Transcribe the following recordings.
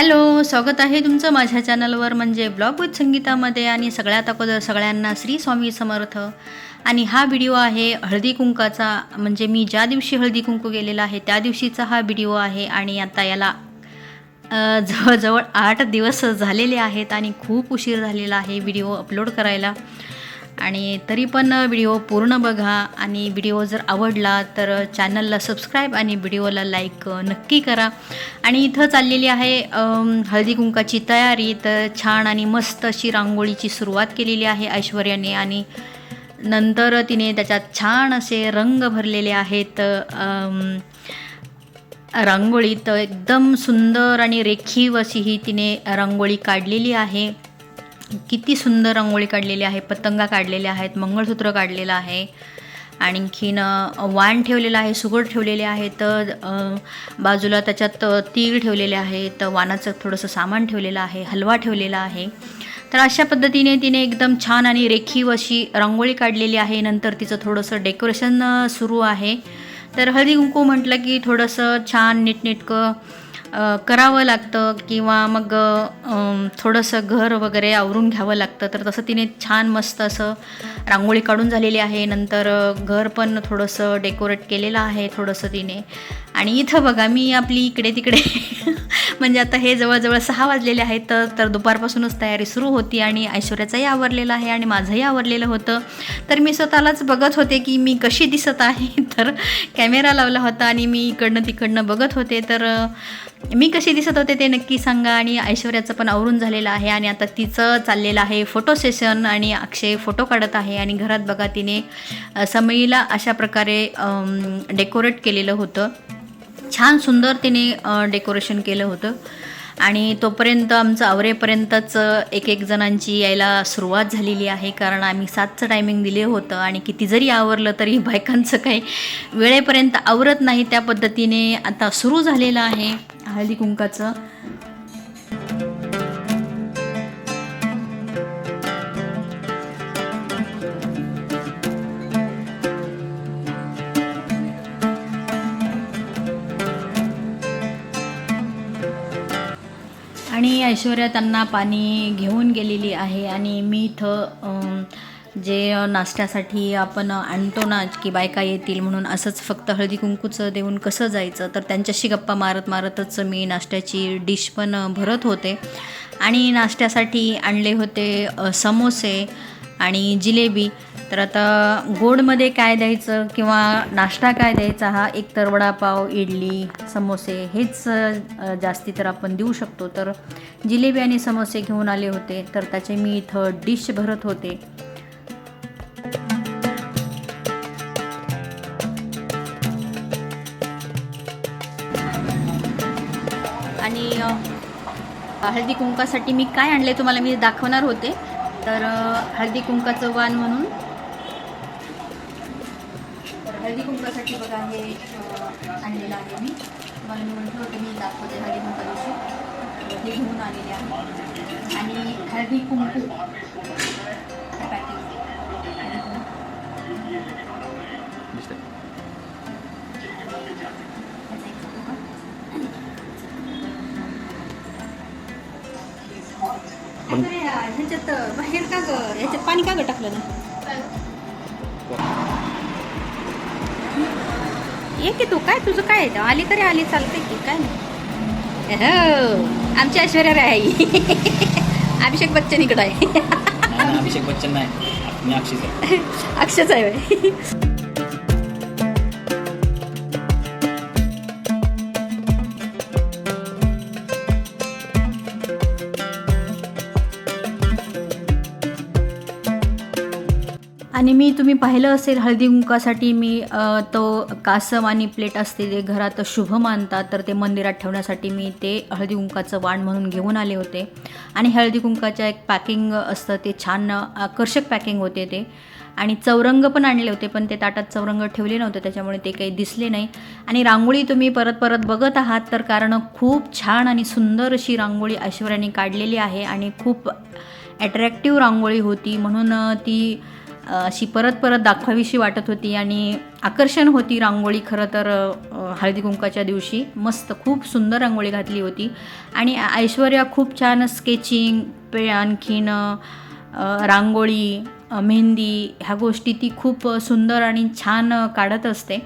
Hello स्वागत आहे तुमचं माझ्या चॅनलवर म्हणजे ब्लॉग विथ संगीतामध्ये आणि सगळ्यात अगोदर सगळ्यांना श्री स्वामी समर्थ. आणि हा व्हिडिओ आहे हळदी कुंकाचा म्हणजे मी ज्या दिवशी हळदी कुंकू गेलेला आहे त्या दिवशीचा हा व्हिडिओ आहे आणि आता याला जवळजवळ आठ दिवस झालेले आहेत आणि खूप उशीर झालेला आहे व्हिडिओ अपलोड करायला. आणि तरी पण व्हिडिओ पूर्ण बघा आणि व्हिडिओ जर आवडला तर चॅनलला सबस्क्राईब आणि व्हिडिओला लाईक नक्की करा. आणि इथं चाललेली आहे हळदी कुंकाची तयारी. तर छान आणि मस्त अशी रांगोळीची सुरुवात केलेली आहे ऐश्वर्याने आणि नंतर तिने त्याच्यात छान असे रंग भरलेले आहेत रांगोळीत. रांगोळी तर एकदम सुंदर आणि रेखीव अशी ही तिने रांगोळी काढलेली आहे. किती सुंदर रांगोळी काढलेली आहे पतंगा काढलेल्या आहेत मंगळसूत्र काढलेलं आहे. आणखीन वाण ठेवलेलं आहे सुगड ठेवलेले आहेत बाजूला त्याच्यात तीळ ठेवलेले आहेत वाणाचं थोडंसं सामान ठेवलेलं आहे हलवा ठेवलेला आहे. तर अशा पद्धतीने तिने एकदम छान आणि रेखीव अशी रांगोळी काढलेली आहे. नंतर तिचं थोडंसं डेकोरेशन सुरू आहे. तर हळदी कुंकू म्हटलं की थोडंसं छान नीटनेटकं करावं लागतं किंवा मग थोडंसं घर वगैरे आवरून घ्यावं लागतं. तर तसं तिने छान मस्त असं रांगोळी काढून झालेली आहे. नंतर घर पण थोडंसं डेकोरेट केलेलं आहे थोडंसं तिने. आणि इथं बघा मी आपली इकडे तिकडे म्हणजे आता हे जवळजवळ सहा वाजलेले आहेत तर तर दुपारपासूनच तयारी सुरू होती आणि ऐश्वर्याचंही आवरलेलं आहे आणि माझंही आवरलेलं होतं. तर मी स्वतःलाच बघत होते की मी कशी दिसत आहे. तर कॅमेरा लावला होता आणि मी इकडनं तिकडनं बघत होते. तर मी कशी दिसत होते ते नक्की सांगा. आणि ऐश्वर्याचं पण आवरून झालेलं आहे. आणि आता तिचं चाललेलं आहे फोटो सेशन आणि अक्षय फोटो काढत आहे. आणि घरात बघा तिने समईला अशा प्रकारे डेकोरेट केलेलं होतं. छान सुंदर तिने डेकोरेशन केलं होतं. आणि तोपर्यंत आमचं आवरेपर्यंतच एक एक जणांची यायला सुरुवात झालेली आहे. कारण आम्ही सातचं टायमिंग दिले होतं. आणि किती जरी आवरलं तरी बायकांचं काही वेळेपर्यंत आवरत नाही. त्या पद्धतीने आता सुरू झालेलं आहे. हळदी कुंकाचं. आणि ऐश्वर्या त्यांना पाणी घेऊन गेलेली आहे आणि मी इथं जे नाश्त्यासाठी आपण आणतो ना की बायका येतील म्हणून असंच फक्त हळदी कुंकूचं देऊन कसं जायचं तर त्यांच्याशी गप्पा मारत मारतच मी नाश्त्याची डिश पण भरत होते. आणि नाश्त्यासाठी आणले होते समोसे आणि जिलेबी. तर आता गोडमध्ये काय द्यायचं किंवा नाश्ता काय द्यायचा हा एक तर वडापाव इडली समोसे हेच जास्ती तर आपण देऊ शकतो. तर जिलेबी आणि समोसे घेऊन आले होते तर त्याचे मी इथं डिश भरत होते. हळदी कुंकासाठी मी काय आणले तुम्हाला मी दाखवणार होते. तर हळदी कुंकाचं वाण म्हणून. तर हळदी कुंकासाठी बघा हे आणलेलं आहे मी. तुम्हाला मी म्हटलं होतं मी दाखवते हळदी कुंका दिवशी हे घेऊन आलेले आहे. आणि हळदी कुंकू. अरे, ह्याच्यात बाहेर का ग? ह्याच्यात पाणी का ग टाकलं ना ये की तू काय तुझं काय आहे? आली तरी आली चालते की काय नाही. हो आमची ऐश्वर्या राय अभिषेक बच्चन इकडं आहे. नाही ना अभिषेक बच्चन नाही. अक्षित आहे. अक्षच आहे आणि मी तुम्ही पाहिलं असेल हळदी कुंकासाठी मी तो कासम आणि प्लेट असते ते घरात शुभ मानतात तर ते मंदिरात ठेवण्यासाठी मी ते हळदी कुंकाचं वाण म्हणून घेऊन आले होते. आणि हळदी कुंकाच्या एक पॅकिंग असतं ते छान आकर्षक पॅकिंग होते ते. आणि चौरंग पण आणले होते पण ते ताटात चौरंग ठेवले नव्हते त्याच्यामुळे ते काही दिसले नाही. आणि रांगोळी तुम्ही परत परत बघत आहात तर कारण खूप छान आणि सुंदर अशी रांगोळी ऐश्वर्याने काढलेली आहे. आणि खूप ॲट्रॅक्टिव्ह रांगोळी होती म्हणून ती अशी परत परत दाखवावीशी वाटत होती आणि आकर्षण होती रांगोळी खरं तर हळदी कुंकाच्या दिवशी. मस्त खूप सुंदर रांगोळी घातली होती. आणि ऐश्वर्या खूप छान स्केचिंग पे आणखीन रांगोळी मेहंदी ह्या गोष्टी ती खूप सुंदर आणि छान काढत असते.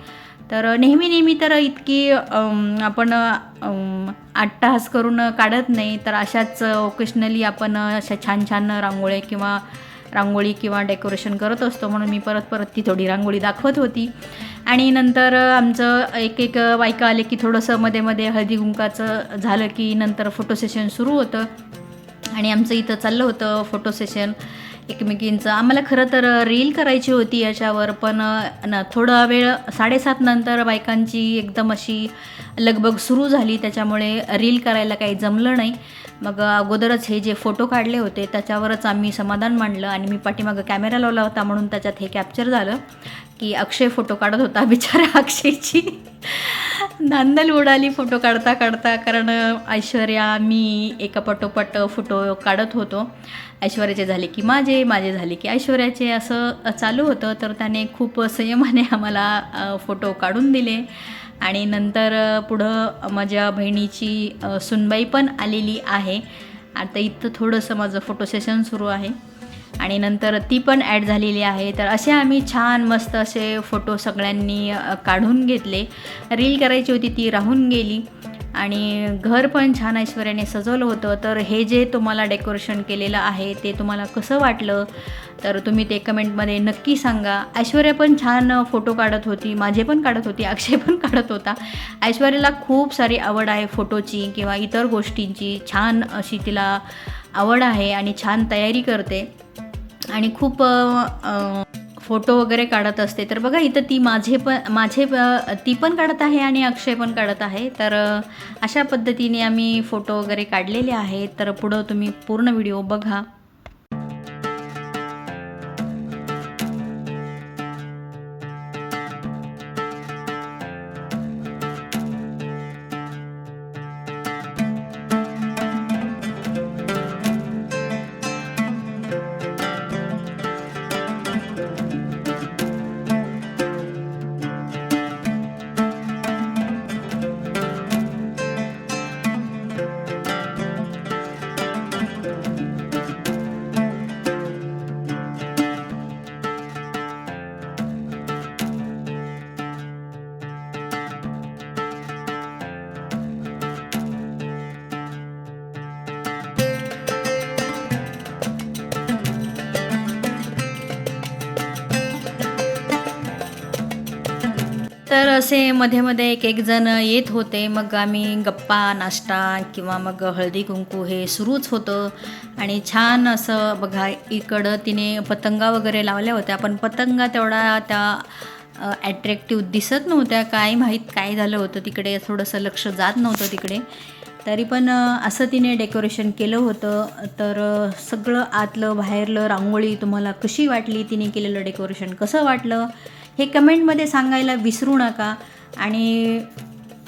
तर नेहमी नेहमी तर इतकी आपण अम, अट्टहास करून काढत नाही. तर अशाच ओकेशनली आपण अशा छान छान रांगोळ्या किंवा रांगोळी किंवा डेकोरेशन करत असतो म्हणून मी परत परत ती थोडी रांगोळी दाखवत होती. आणि नंतर आमचं एक एक बायका आले की थोडंसं मध्ये मध्ये हळदी कुंकाचं झालं की नंतर फोटो सेशन सुरू होतं. आणि आमचं इथं चाललं होतं फोटो सेशन एकमेकींचं. आम्हाला खरं तर रील करायची होती याच्यावर पण ना थोडा वेळ साडेसात नंतर बायकांची एकदम अशी लगबग सुरू झाली त्याच्यामुळे रील करायला काही जमलं नाही. मग अगोदरच हे जे फोटो काढले होते त्याच्यावरच आम्ही समाधान मांडलं आणि मी पाठीमागं कॅमेरा लावला होता म्हणून त्याच्यात हे कॅप्चर झालं की अक्षय फोटो काढत होता बिचारा अक्षयची. धांदल उडाली फोटो काढता काढता कारण ऐश्वर्या मी एका पटोपट फोटो काढत होतो. ऐश्वर्याचे झाले की माझे माझे झाले की ऐश्वर्याचे. असं चालू होतं. तर त्याने खूप संयमाने आम्हाला फोटो काढून दिले. आणि नंतर पुढं माझ्या बहिणीची सुनबाई पण आलेली आहे. आता इथं थोडंसं माझं फोटो सेशन सुरू आहे. आणि नंतर ती पण ॲड झालेली आहे. तर असे आम्ही छान मस्त असे फोटो सगळ्यांनी काढून घेतले. रील करायची होती ती राहून गेली. आणि घर पण छान ऐश्वर्याने सजवलं होतं. तर हे जे तुम्हाला डेकोरेशन केलेलं आहे ते तुम्हाला कसं वाटलं? तर तुम्ही ते कमेंटमध्ये नक्की सांगा. ऐश्वर्या पण छान फोटो काढत होती. माझे पण काढत होती अक्षय पण काढत होता. ऐश्वर्याला खूप सारी आवड आहे फोटोची किंवा इतर गोष्टींची. छान अशी तिला आवड आहे आणि छान तयारी करते. आणि खूप फोटो वगैरे काढत असते. तर बघा इथं ती माझे पण माझे प ती पण काढत आहे आणि अक्षय पण काढत आहे. तर अशा पद्धतीने आम्ही फोटो वगैरे काढलेले आहेत. तर पुढं तुम्ही पूर्ण व्हिडिओ बघा. तर असे मध्ये मध्ये एक एक जण येत होते. मग आम्ही गप्पा नाश्ता किंवा मग हळदी कुंकू हे सुरूच होतं. आणि छान असं बघा इकडं तिने पतंगा वगैरे लावल्या होत्या. पण पतंगा तेवढा त्या ॲट्रॅक्टिव्ह दिसत नव्हत्या. काय माहीत काय झालं होतं तिकडे. थोडंसं लक्ष जात नव्हतं तिकडे. तरी पण असं तिने डेकोरेशन केलं होतं. तर सगळं आतलं बाहेरलं रांगोळी तुम्हाला कशी वाटली? तिने केलेलं डेकोरेशन कसं वाटलं? हे कमेंटमध्ये सांगायला विसरू नका. आणि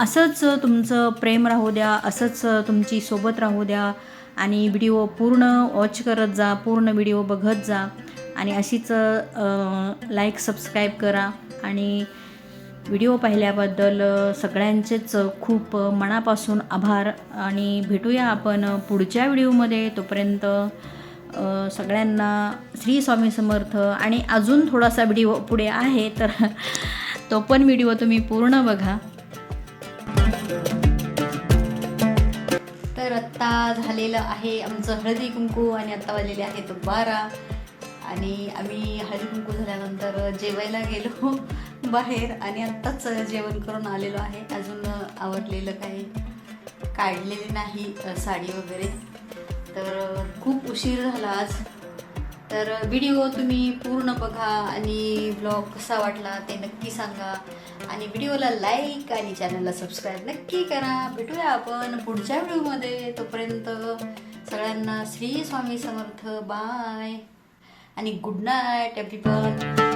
असंच तुमचं प्रेम राहू द्या असंच तुमची सोबत राहू द्या. आणि व्हिडिओ पूर्ण वॉच करत जा पूर्ण व्हिडिओ बघत जा. आणि अशीच लाईक सबस्क्राईब करा. आणि व्हिडिओ पाहिल्याबद्दल सगळ्यांचेच खूप मनापासून आभार. आणि भेटूया आपण पुढच्या व्हिडिओमध्ये. तोपर्यंत सगळ्यांना श्री स्वामी समर्थ आणि अजून थोडासा व्हिडिओ पुढे आहे तर तो पण व्हिडिओ तुम्ही पूर्ण बघा. तर आत्ता झालेलं आहे आमचं हळदी कुंकू आणि आत्ता वाजलेले आहेत बारा आणि आम्ही हळदी कुंकू झाल्यानंतर जेवायला गेलो बाहेर आणि आत्ताच जेवण करून आलेलो आहे. अजून आवरलेलं काही काढलेले नाही साडी वगैरे. तर खूप उशीर झाला आज. तर व्हिडिओ तुम्ही पूर्ण बघा आणि ब्लॉग कसा वाटला ते नक्की सांगा. आणि व्हिडिओला लाईक आणि चॅनलला सबस्क्राईब नक्की करा. भेटूया आपण पुढच्या व्हिडिओमध्ये. तोपर्यंत सगळ्यांना श्री स्वामी समर्थ. बाय आणि गुड नाईट एव्हरीवन